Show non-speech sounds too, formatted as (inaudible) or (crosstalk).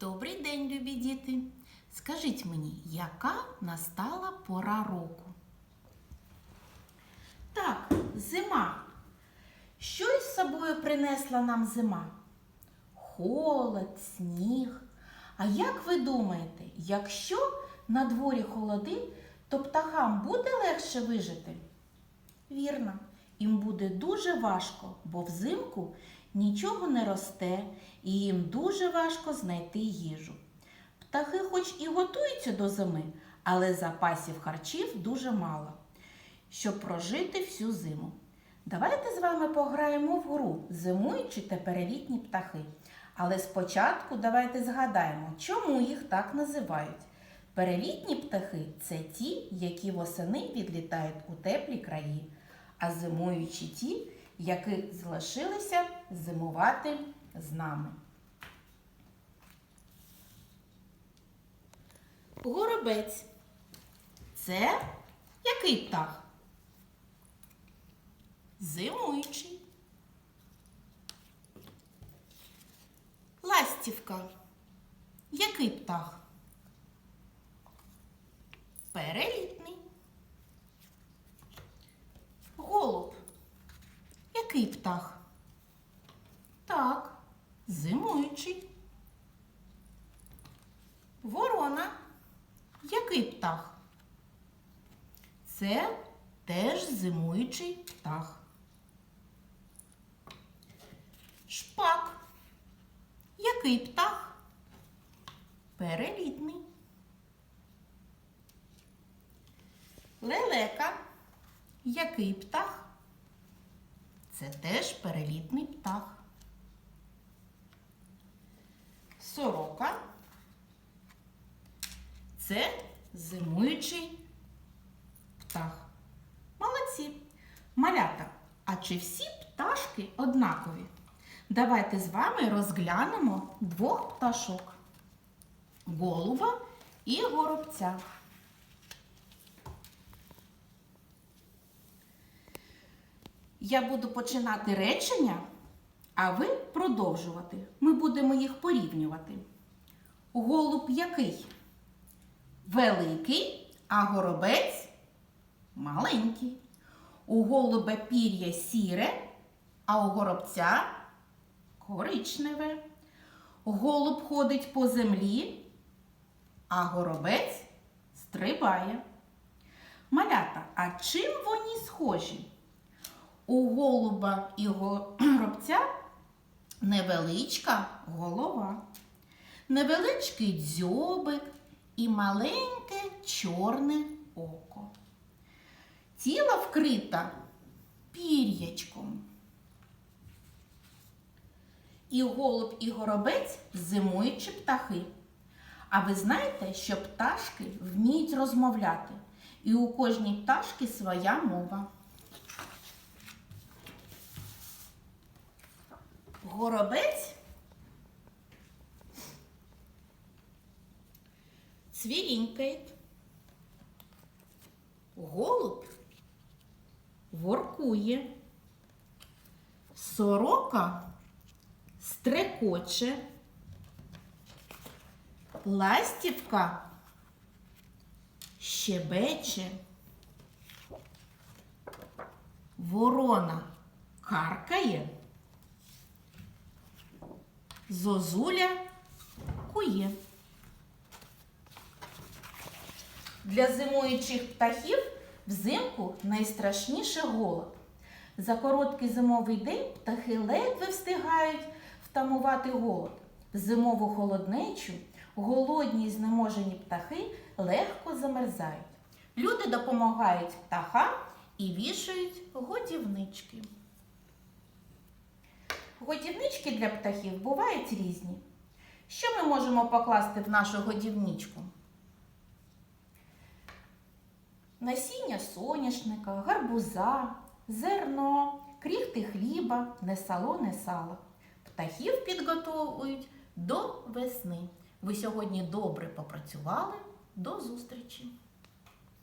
Добрий день, любі діти. Скажіть мені, яка настала пора року? Так, зима. Що із собою принесла нам зима? Холод, сніг. А як ви думаєте, якщо на дворі холоди, то птахам буде легше вижити? Вірно, їм буде дуже важко, бо взимку нічого не росте і їм дуже важко знайти їжу. Птахи хоч і готуються до зими, але запасів харчів дуже мало, щоб прожити всю зиму. Давайте з вами пограємо в гру зимуючі та перелітні птахи. Але спочатку давайте згадаємо, чому їх так називають. Перелітні птахи це ті, які восени відлітають у теплі краї, а зимуючі ті, які залишилися зимувати з нами. Горобець. Це який птах? Зимуючий. Ластівка. Який птах? Перелітний. Голуб. Який? Так, зимуючий. Ворона. Який птах? Це теж зимуючий птах. Шпак. Який птах? Перелітний. Лелека. Який птах? Це теж перелітний птах. Сорока. Це зимуючий птах. Молодці. Малята, а чи всі пташки однакові? Давайте з вами розглянемо двох пташок голуба і горобця. Я буду починати речення, а ви продовжувати. Ми будемо їх порівнювати. Голуб який? Великий, а горобець маленький. У голуба пір'я сіре, а у горобця коричневе. Голуб ходить по землі, а горобець стрибає. Малята, а чим вони схожі? У голуба і горобця (clears throat) невеличка голова, невеличкий дзьобик і маленьке чорне око. Тіло вкрита пір'ячком. І голуб, і горобець зимуючі птахи. А ви знаєте, що пташки вміють розмовляти, і у кожній пташки своя мова. Горобець цвірінькає. Голуб воркує. Сорока стрекоче. Ластівка щебече. Ворона каркає. Зозуля кує. Для зимуючих птахів взимку найстрашніше голод. За короткий зимовий день птахи ледве встигають втамувати голод. Зимову холоднечу голодні й знеможені птахи легко замерзають. Люди допомагають птахам і вішають годівнички. Годівнички для птахів бувають різні. Що ми можемо покласти в нашу годівничку? Насіння соняшника, гарбуза, зерно, кріхти хліба, не сало, не сало. Птахів підготовують до весни. Ви сьогодні добре попрацювали. До зустрічі!